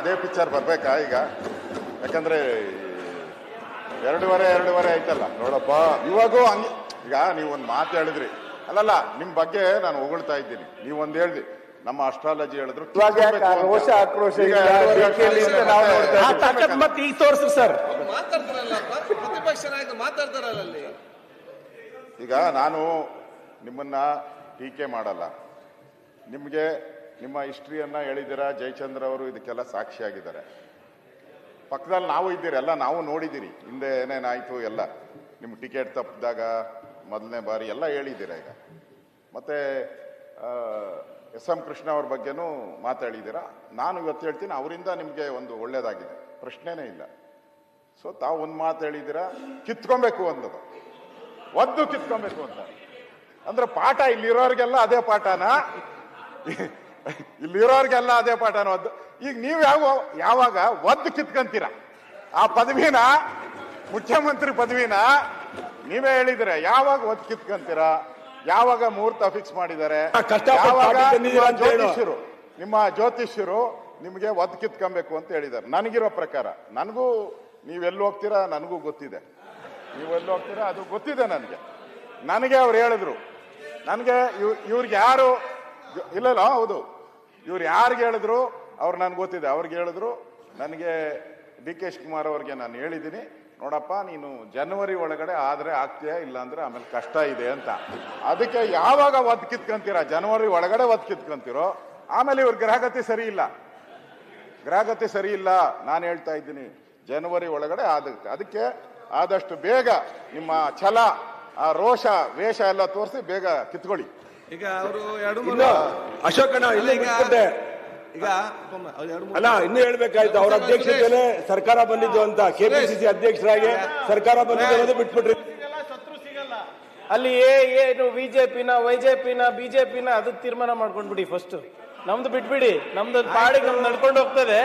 ಅದೇ ಪಿಕ್ಚರ್ ಬರ್ಬೇಕಾ ಈಗ? ಯಾಕಂದ್ರೆ ಎರಡೂವರೆ ಎರಡೂವರೆ ಆಯ್ತಲ್ಲ. ನೋಡಪ್ಪ ಇವಾಗೂ ಹಂಗೆ. ಈಗ ನೀವು ಒಂದು ಮಾತು ಹೇಳಿದ್ರಿ. ಅಲ್ಲಲ್ಲ ನಿಮ್ ಬಗ್ಗೆ ನಾನು ಹೊಗಳ್ತಾ ಇದ್ದೀನಿ. ನೀವು ಒಂದ್ ಹೇಳ್ದಿ ನಮ್ಮ ಅಸ್ಟ್ರಾಲಜಿ ಹೇಳಿದ್ರು ಇವಾಗ ಯಾಕೆ ಆ ರೋಷ, ಆಕ್ರೋಶ ಮತ್ತೆ ಈಗ ತೋರಿಸ್ರಿ ಸರ್. ಮಾತಾಡ್ತಾರಲ್ಲ ಪ್ರತಿಪಕ್ಷ ನಾಯಕ ಮಾತಾಡ್ತಾರಲ್ಲ ಅಲ್ಲಿ. ಈಗ ನಾನು ನಿಮ್ಮನ್ನ ಟೀಕೆ ಮಾಡಲ್ಲ. ನಿಮಗೆ ನಿಮ್ಮ ಹಿಸ್ಟ್ರಿಯನ್ನ ಹೇಳಿದ್ದೀರಾ? ಜಯಚಂದ್ರ ಅವರು ಇದಕ್ಕೆಲ್ಲ ಸಾಕ್ಷಿಯಾಗಿದ್ದಾರೆ. ಪಕ್ಕದಲ್ಲಿ ನಾವು ಇದ್ದೀರಿ, ಎಲ್ಲ ನಾವು ನೋಡಿದ್ದೀರಿ. ಹಿಂದೆ ಏನೇನಾಯಿತು ಎಲ್ಲ. ನಿಮ್ಮ ಟಿಕೆಟ್ ತಪ್ಪಿದಾಗ ಮೊದಲನೇ ಬಾರಿ ಎಲ್ಲ ಹೇಳಿದ್ದೀರಾ ಈಗ? ಮತ್ತೆ ಎಸ್ ಎಂ ಕೃಷ್ಣ ಅವ್ರ ಬಗ್ಗೆನೂ ಮಾತಾಡಿದ್ದೀರಾ? ನಾನು ಇವತ್ತು ಹೇಳ್ತೀನಿ, ಅವರಿಂದ ನಿಮಗೆ ಒಂದು ಒಳ್ಳೇದಾಗಿದೆ. ಪ್ರಶ್ನೆನೇ ಇಲ್ಲ. ಸೊ, ತಾವು ಒಂದು ಮಾತು ಹೇಳಿದ್ದೀರಾ? ಕಿತ್ಕೊಬೇಕು ಅಂದದು ಒದ್ದು ಕಿತ್ಕೊಬೇಕು ಅಂತ. ಅಂದ್ರೆ ಪಾಠ ಇಲ್ಲಿರೋರಿಗೆಲ್ಲ ಅದೇ ಪಾಠನ? ಇಲ್ಲಿರೋರಿಗೆಲ್ಲ ಅದೇ ಪಾಠ ಅನ್ನೋದು ಈಗ ನೀವು ಯಾವ ಯಾವಾಗ ಒದ್ದು ಕಿತ್ಕೊಂತೀರ? ಆ ಪದವಿನ ಮುಖ್ಯಮಂತ್ರಿ ಪದವಿನ ನೀವೇ ಹೇಳಿದ್ರೆ ಯಾವಾಗ ಒದ್ದು ಕಿತ್ಕೊಂತೀರ? ಯಾವಾಗ ಮುಹೂರ್ತ ಫಿಕ್ಸ್ ಮಾಡಿದ್ದಾರೆ. ಜ್ಯೋತಿಷ್ಯರು ನಿಮ್ಮ ಜ್ಯೋತಿಷ್ಯರು ನಿಮಗೆ ಒದ್ದು ಕಿತ್ಕೊಬೇಕು ಅಂತ ಹೇಳಿದ್ದಾರೆ. ನನಗಿರೋ ಪ್ರಕಾರ ನನಗೂ ನೀವೆಲ್ಲಿ ಹೋಗ್ತೀರಾ ನನಗೂ ಗೊತ್ತಿದೆ. ನೀವೆಲ್ಲಿ ಹೋಗ್ತೀರಾ ಅದು ಗೊತ್ತಿದೆ ನನಗೆ. ನನಗೆ ಅವ್ರು ಹೇಳಿದ್ರು. ನನಗೆ ಇವ್ ಇವ್ರಿಗೆ ಯಾರು ಇಲ್ಲ ಇಲ್ಲ ಹೌದು. ಇವ್ರು ಯಾರಿಗೆ ಹೇಳಿದ್ರು, ಅವ್ರು ನನ್ಗೆ ಗೊತ್ತಿದೆ. ಅವ್ರಿಗೆ ಹೇಳಿದ್ರು, ನನಗೆ ಡಿ ಕೆ ಶಿವಕುಮಾರ್ ಅವ್ರಿಗೆ ನಾನು ಹೇಳಿದ್ದೀನಿ ನೋಡಪ್ಪ, ನೀನು ಜನವರಿ ಒಳಗಡೆ ಆದರೆ ಆಗ್ತೀಯಾ ಇಲ್ಲಾಂದ್ರೆ ಆಮೇಲೆ ಕಷ್ಟ ಇದೆ ಅಂತ. ಅದಕ್ಕೆ ಯಾವಾಗ ಒದ್ ಕಿತ್ಕೊಂತೀರಾ? ಜನವರಿ ಒಳಗಡೆ ಒದ್ ಕಿತ್ಕೊಂತೀರೋ? ಆಮೇಲೆ ಇವ್ರ ಗ್ರಹಗತಿ ಸರಿ ಇಲ್ಲ. ಗ್ರಹಗತಿ ಸರಿ ಇಲ್ಲ, ನಾನು ಹೇಳ್ತಾ ಇದ್ದೀನಿ. ಜನವರಿ ಒಳಗಡೆ ಆದಕ್ಕೆ ಅದಕ್ಕೆ ಆದಷ್ಟು ಬೇಗ ನಿಮ್ಮ ಛಲ, ಆ ರೋಷ, ವೇಷ ಎಲ್ಲ ತೋರಿಸಿ ಬೇಗ ಕಿತ್ಕೊಳ್ಳಿ. ಈಗ ಅವರು ಎರಡು ಮೂರು ಇನ್ನು ಅಶೋಕಣ್ಣ ಇಲ್ಲ ಈಗ- ಈಗ ಅಲ್ಲ ಇನ್ನು ಹೇಳ್ಬೇಕಾಯ್ತು ಅವ್ರ ಅಧ್ಯಕ್ಷತೆಯಲ್ಲೇ ಸರ್ಕಾರ ಬಂದಿದ್ದು ಅಂತ. ಕೆಪಿಸಿಸಿ ಅಧ್ಯಕ್ಷರಾಗಿ ಸರ್ಕಾರ ಬಂದಿದ್ದು ಅನ್ನೋದು ಬಿಟ್ಬಿಟ್ರಿ. ಅಲ್ಲಿ ಏ ಏನು ಬಿಜೆಪಿನ ವೈಜೆಪಿನ ಬಿಜೆಪಿನ ಅದು ತೀರ್ಮಾನ ಮಾಡ್ಕೊಂಡ್ಬಿಡಿ ಫಸ್ಟ್ ನಮ್ದು ಬಿಟ್ಬಿಡಿ. ನಮ್ದು ಪಾಡಿಗೆ ನಮ್ದು ನಡ್ಕೊಂಡು ಹೋಗ್ತದೆ.